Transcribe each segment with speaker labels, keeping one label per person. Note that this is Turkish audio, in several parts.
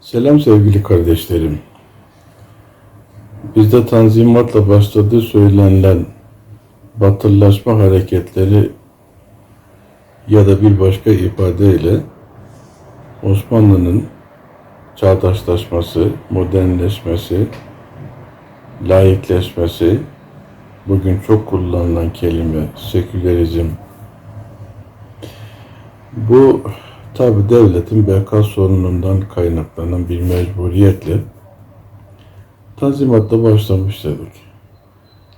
Speaker 1: Selam sevgili kardeşlerim. Bizde tanzimatla başladığı söylenilen batılılaşma hareketleri ya da bir başka ifadeyle Osmanlı'nın çağdaşlaşması, modernleşmesi, laikleşmesi, bugün çok kullanılan kelime sekülerizm. Bu tabi devletin beka sorunundan kaynaklanan bir mecburiyetle Tanzimat'ta başlamış dedik.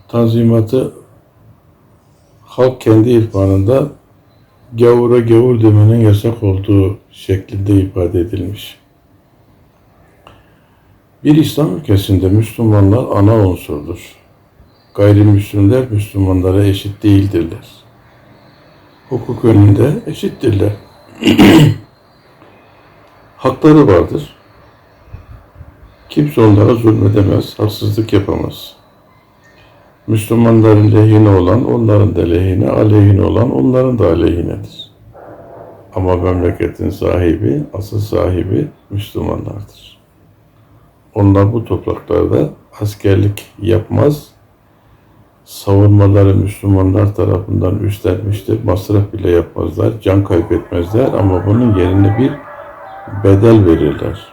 Speaker 1: Tanzimat'ı halk kendi irfanında gavura gavur demenin yasak olduğu şeklinde ifade edilmiş. Bir İslam ülkesinde Müslümanlar ana unsurdur. Gayrimüslimler Müslümanlara eşit değildirler. Hukuk önünde eşittirler. Hakları vardır. Kimse onlara zulmedemez, haksızlık yapamaz. Müslümanların lehine olan onların da lehine, aleyhine olan onların da aleyhinedir. Ama memleketin sahibi, asıl sahibi Müslümanlardır. Onlar bu topraklarda askerlik yapmaz, savunmaları Müslümanlar tarafından üstlenmiştir. Masraf bile yapmazlar, can kaybetmezler ama bunun yerine bir bedel verirler.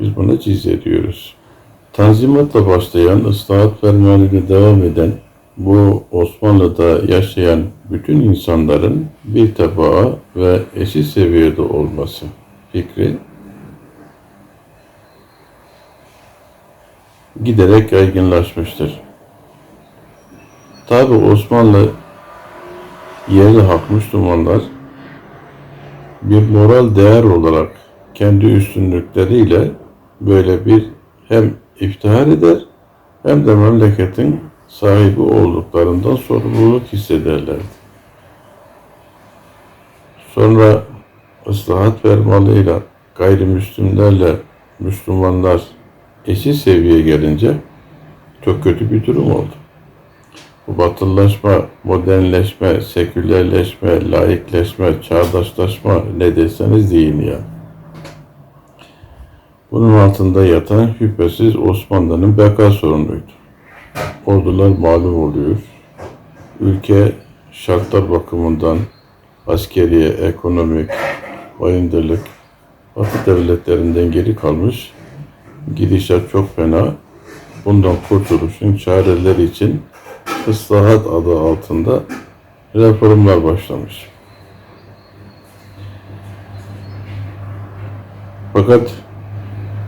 Speaker 1: Biz buna cizye diyoruz. Tanzimatla başlayan, ıslahat fermanıyla devam eden bu Osmanlı'da yaşayan bütün insanların bir tabağa ve eşit seviyede olması fikri giderek yaygınlaşmıştır. Tabi Osmanlı yerli halk Müslümanlar bir moral değer olarak kendi üstünlükleriyle böyle bir hem iftihar eder hem de memleketin sahibi olduklarından sorumluluk hissederlerdi. Sonra ıslahat fermanıyla gayrimüslimlerle Müslümanlar eşit seviyeye gelince çok kötü bir durum oldu. Bu batılılaşma, modernleşme, sekülerleşme, laikleşme, çağdaşlaşma ne deseniz deyin ya. Bunun altında yatan şüphesiz Osmanlı'nın beka sorunuydu. Ordular mağlup oluyor. Ülke şartlar bakımından askeriye, ekonomik, bayındırlık, Batı devletlerinden geri kalmış. Gidişat çok fena. Bundan kurtuluşun çareleri için ıslahat adı altında reformlar başlamış. Fakat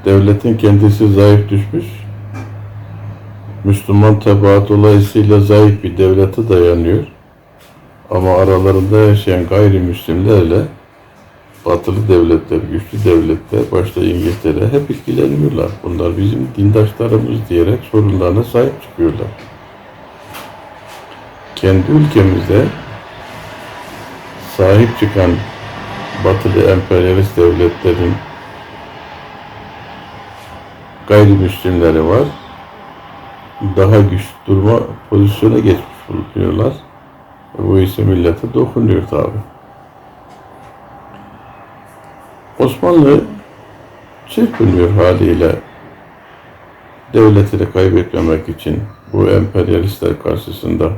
Speaker 1: devletin kendisi zayıf düşmüş. Müslüman tebaat dolayısıyla zayıf bir devlete dayanıyor. Ama aralarında yaşayan gayrimüslimlerle batılı devletler, güçlü devletler, başta İngiltere hep ilgileniyorlar. Bunlar bizim dindaşlarımız diyerek sorunlarına sahip çıkıyorlar. Kendi ülkemizde sahip çıkan batılı emperyalist devletlerin gayrimüslimleri var. Daha güçlü durma pozisyona geçmiş bulunuyorlar. Bu ise millete dokunuyor tabi. Osmanlı çırpınıyor haliyle devletini kaybetmemek için bu emperyalistler karşısında.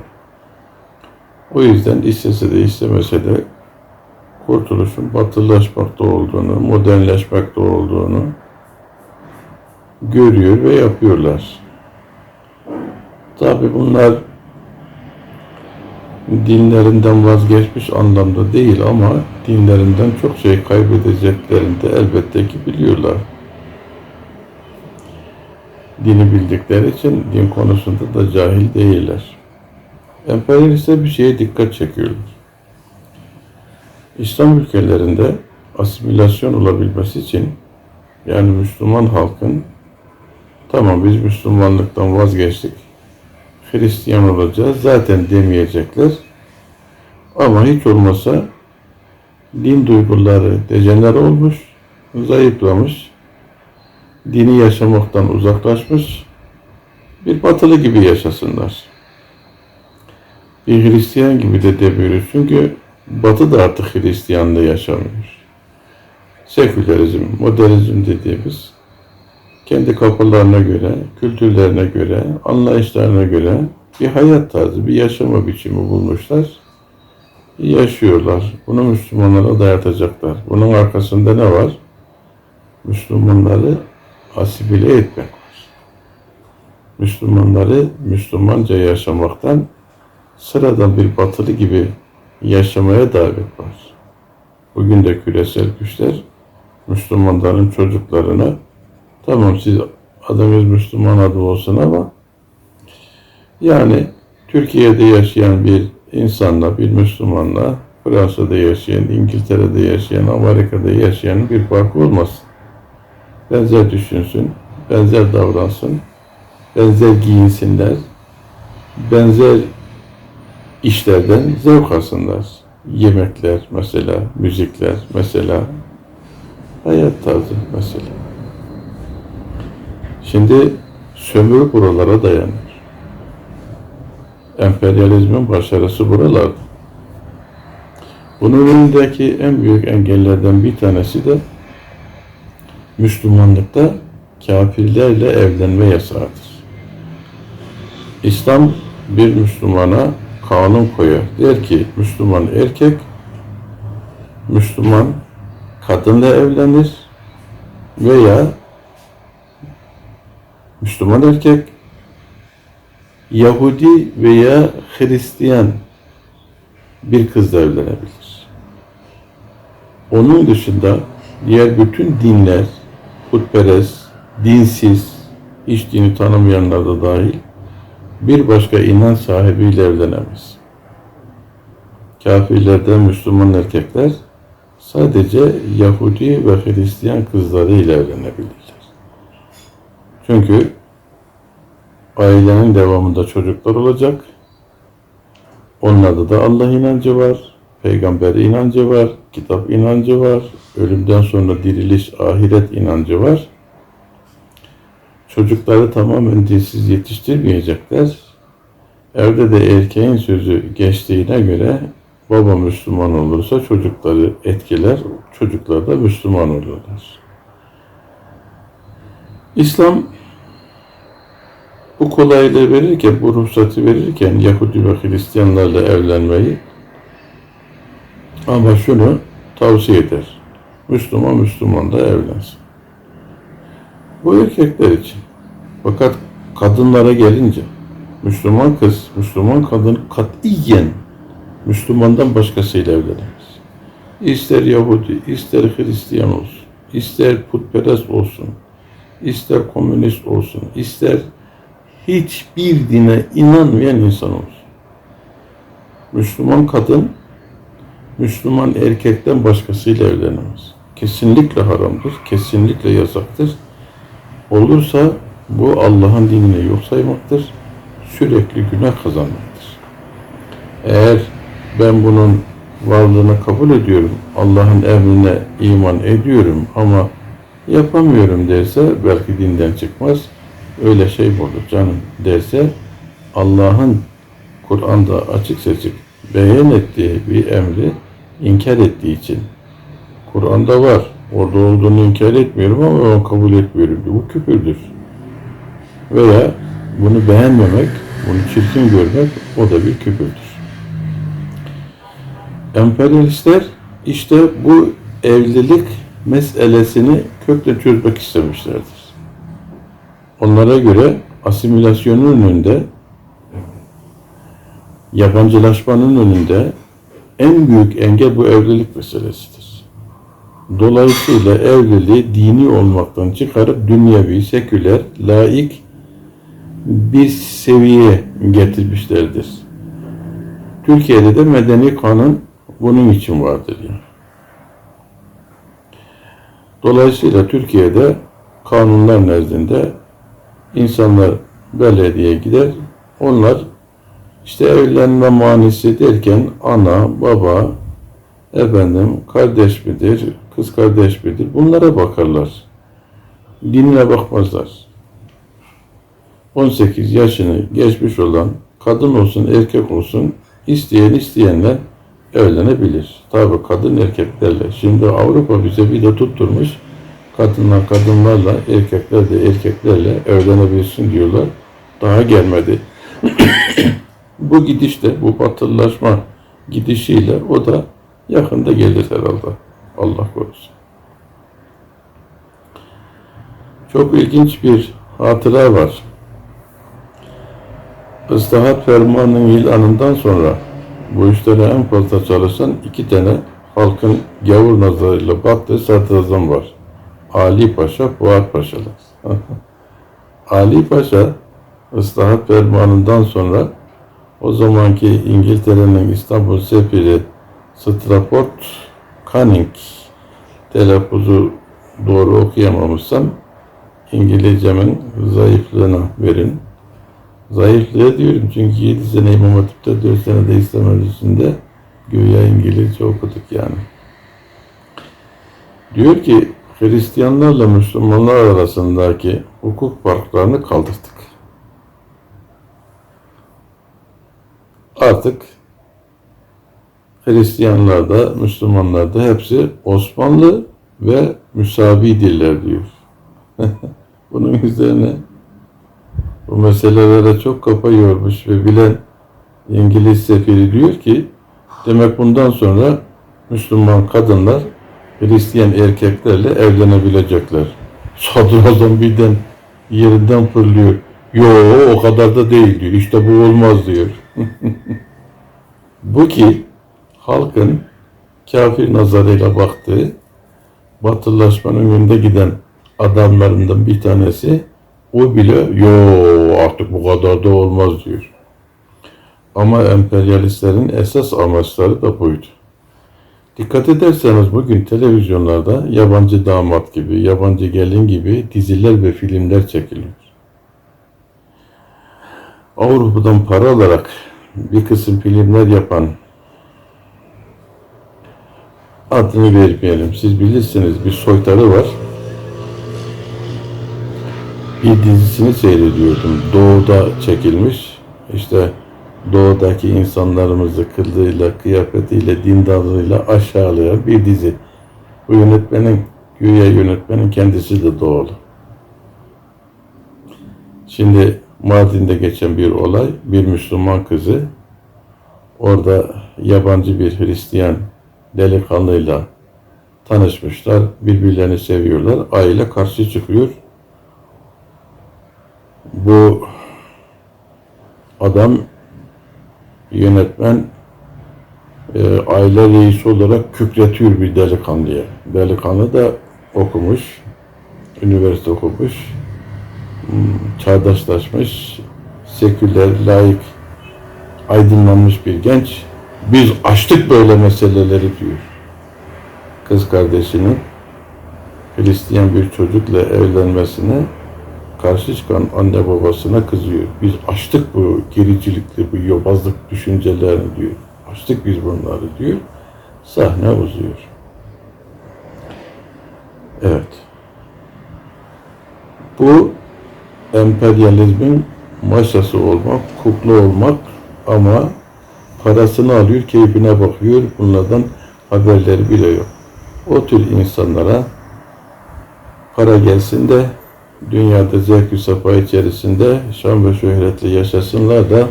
Speaker 1: O yüzden istese de istemese de kurtuluşun batılılaşmakta olduğunu, modernleşmekte olduğunu görüyor ve yapıyorlar. Tabi bunlar dinlerinden vazgeçmiş anlamda değil ama dinlerinden çok şey kaybedeceklerini de elbette ki biliyorlar. Dini bildikleri için din konusunda da cahil değiller. Emperyalistler bir şeye dikkat çekiyorlar. İslam ülkelerinde asimilasyon olabilmesi için yani Müslüman halkın tamam biz Müslümanlıktan vazgeçtik Hristiyan olacağız zaten demeyecekler. Ama hiç olmasa din duyguları dejener olmuş, zayıflamış, dini yaşamaktan uzaklaşmış, bir batılı gibi yaşasınlar. Bir Hristiyan gibi de demiyoruz çünkü Batı da artık Hristiyanlığı yaşamıyor. sekülerizm, modernizm dediğimiz kendi kapılarına göre, kültürlerine göre, anlayışlarına göre bir hayat tarzı, bir yaşama biçimi bulmuşlar. Yaşıyorlar. Bunu Müslümanlara dayatacaklar. Bunun arkasında ne var? Müslümanları asimile etmek var. Müslümanları Müslümanca yaşamaktan sıradan bir batılı gibi yaşamaya davet var. Bugün de küresel güçler Müslümanların çocuklarına tamam siz adınız Müslüman adı olsun ama yani Türkiye'de yaşayan bir insanla, bir Müslümanla Fransa'da yaşayan, İngiltere'de yaşayan, Amerika'da yaşayan bir farkı olmasın. Benzer düşünsün, benzer davransın, benzer giyinsinler, benzer işlerden zevk alsınlar. Yemekler mesela, müzikler mesela, hayat tarzı mesela. Şimdi sömürü buralara dayanır. Emperyalizmin başarısı buralarda. Bunun önündeki en büyük engellerden bir tanesi de Müslümanlıkta kafirlerle evlenme yasağıdır. İslam bir Müslümana kanun koyar. Der ki Müslüman erkek Müslüman kadınla evlenir veya Müslüman erkek Yahudi veya Hristiyan bir kızla evlenebilir. Onun dışında diğer bütün dinler, putperest, dinsiz, hiç dini tanımayanlar da dahil bir başka inanç sahibiyle evlenemez. Kafirlerden Müslüman erkekler sadece Yahudi ve Hristiyan kızlarıyla evlenebilirler. Çünkü ailenin devamında çocuklar olacak. Onlarda da Allah inancı var, peygamber inancı var, kitap inancı var, ölümden sonra diriliş, ahiret inancı var. Çocukları tamamen dinsiz yetiştirmeyecekler. Evde de erkeğin sözü geçtiğine göre baba Müslüman olursa çocukları etkiler, çocuklar da Müslüman olurlar. İslam bu kolaylığı verirken, bu ruhsatı verirken Yahudi ve Hristiyanlarla evlenmeyi ama şunu tavsiye eder. Müslüman Müslüman da evlensin. Bu erkekler için. Fakat kadınlara gelince Müslüman kız, Müslüman kadın katiyen Müslümandan başkasıyla evlenemez. İster Yahudi, ister Hristiyan olsun, ister putperest olsun, ister komünist olsun, ister hiçbir dine inanmayan insan olsun. Müslüman kadın, Müslüman erkekten başkasıyla evlenemez. Kesinlikle haramdır, kesinlikle yasaktır. Olursa bu Allah'ın dinini yok saymaktır. Sürekli günah kazanmaktır. Eğer ben bunun varlığını kabul ediyorum, Allah'ın emrine iman ediyorum ama yapamıyorum derse belki dinden çıkmaz. Öyle şey olur canım derse Allah'ın Kur'an'da açık seçik beyan ettiği bir emri inkar ettiği için Kur'an'da var. Orada olduğunu inkar etmiyorum ama ben kabul etmiyorum. Bu küfürdür. Veya bunu beğenmemek, bunu çirkin görmek o da bir küfürdür. Emperyalistler işte bu evlilik meselesini kökten çözmek istemişlerdir. Onlara göre asimilasyonun önünde, yabancılaşmanın önünde en büyük engel bu evlilik meselesidir. Dolayısıyla evliliği dini olmaktan çıkarıp dünyevi, seküler, laik bir seviyeye getirmişlerdir. Türkiye'de de medeni kanun bunun için vardır yani. Dolayısıyla Türkiye'de kanunlar nezdinde insanlar belediyeye gider. Onlar işte evlenme manisi derken ana, baba, efendim kardeş midir, kız kardeş midir bunlara bakarlar. Dinine bakmazlar. 18 yaşını geçmiş olan kadın olsun erkek olsun isteyen isteyenler evlenebilir. Tabi kadın erkeklerle. Şimdi Avrupa bize bir de tutturmuş. Kadınlar kadınlarla, erkekler de erkeklerle evlenebilsin diyorlar. Daha gelmedi. bu gidişte, bu batılılaşma gidişiyle o da yakında gelir herhalde. Allah korusun. Çok ilginç bir hatıra var. Islahat fermanının ilanından sonra bu işlere en fazla çalışan iki tane halkın gavur nazarıyla baktığı sadrazam var. Ali Paşa, Fuat Paşa'lar. Ali Paşa ıslahat fermanından sonra o zamanki İngiltere'nin İstanbul sefiri Strafford Canning telaffuzu doğru okuyamamışsam İngilizcemin zayıflığına verin. Zayıflığı diyorum çünkü 7 sene İmam Hatip'te 4 sene de İslam Enstitüsü'nde güya İngilizce okuduk yani. Diyor ki Hristiyanlarla Müslümanlar arasındaki hukuk farklarını kaldırdık. Artık Hristiyanlar da Müslümanlar da hepsi Osmanlı ve müsavi diller diyor. Bunun üzerine bu meselelere çok kafa yormuş ve bilen İngiliz sefiri diyor ki demek bundan sonra Müslüman kadınlar Hristiyan erkeklerle evlenebilecekler. Sadrazam birden yerinden fırlıyor. Yo o kadar da değil diyor. İşte bu olmaz diyor. bu ki halkın kafir nazarıyla baktığı batılılaşmanın önünde giden adamlarından bir tanesi o bile yo artık bu kadar da olmaz diyor. Ama emperyalistlerin esas amaçları da buydu. Dikkat ederseniz bugün televizyonlarda yabancı damat gibi, yabancı gelin gibi diziler ve filmler çekiliyor. Avrupa'dan para alarak bir kısım filmler yapan adını vermeyelim. Siz bilirsiniz bir soytarı var. Bir dizisini seyrediyordum. Doğu'da çekilmiş. İşte doğudaki insanlarımızı kıldığıyla, kıyafetiyle, dindarlığıyla aşağılayan bir dizi. Bu yönetmenin, güya yönetmenin kendisi de doğulu. Şimdi Mardin'de geçen bir olay, bir Müslüman kızı orada yabancı bir Hristiyan delikanlıyla tanışmışlar, birbirlerini seviyorlar, aile karşı çıkıyor. Bu adam yönetmen e, aile reisi olarak kükretiyor bir delikanlıya. Delikanlı da okumuş, üniversite okumuş, hmm, çağdaşlaşmış, seküler, laik, aydınlanmış bir genç. Biz açtık böyle meseleleri diyor. Kız kardeşinin Hristiyan bir çocukla evlenmesine karşı çıkan anne babasına kızıyor. Biz açtık bu gericilikli, bu yobazlık düşüncelerini diyor. Açtık biz bunları diyor. Sahne uzuyor. Evet. Bu emperyalizmin maşası olmak, kukla olmak ama parasını alıyor, keyfine bakıyor. Bunlardan haberleri bile yok. O tür insanlara para gelsin de dünyada zevk-ü safa içerisinde şan ve şöhretle yaşasınlar da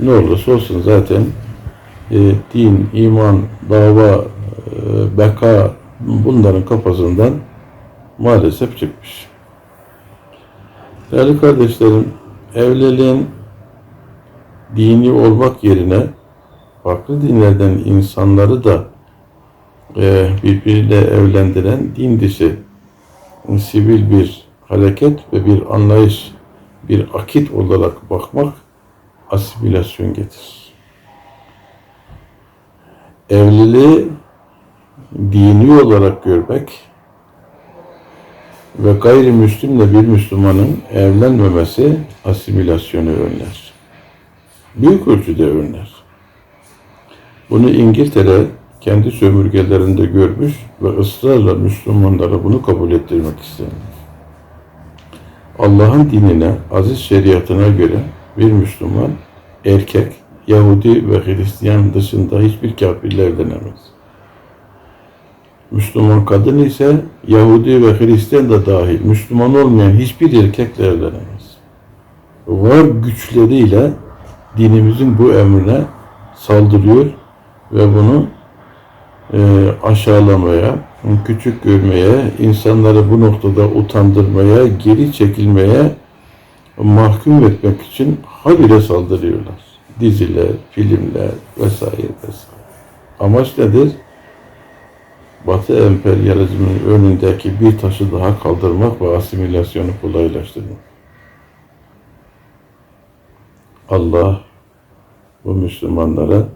Speaker 1: ne olursa olsun zaten e, din, iman, dava, e, beka bunların kafasından maalesef çıkmış. Değerli kardeşlerim, evliliğin dini olmak yerine farklı dinlerden insanları da e, birbiriyle evlendiren din dışı sivil bir hareket ve bir anlayış, bir akit olarak bakmak asimilasyon getirir. Evliliği dini olarak görmek ve gayrimüslimle bir Müslümanın evlenmemesi asimilasyonu önler. Büyük ölçüde önler. Bunu İngiltere kendi sömürgelerinde görmüş ve ısrarla Müslümanlara bunu kabul ettirmek istemiş. Allah'ın dinine, aziz şeriatına göre bir Müslüman erkek, Yahudi ve Hristiyan dışında hiçbir kafirle evlenemez. Müslüman kadın ise Yahudi ve Hristiyan da dahil Müslüman olmayan hiçbir erkekle evlenemez. Var güçleriyle dinimizin bu emrine saldırıyor ve bunu e, aşağılamaya, küçük görmeye, insanları bu noktada utandırmaya, geri çekilmeye mahkum etmek için habire saldırıyorlar. Diziler, filmler vesaire vesaire. Amaç nedir? Batı emperyalizminin önündeki bir taşı daha kaldırmak ve asimilasyonu kolaylaştırmak. Allah bu Müslümanlara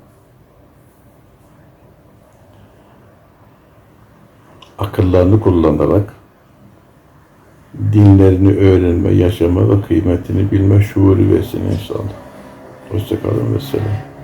Speaker 1: akıllarını kullanarak dinlerini öğrenme, yaşama ve kıymetini bilme şuuru versin inşallah. Hoşçakalın ve selam.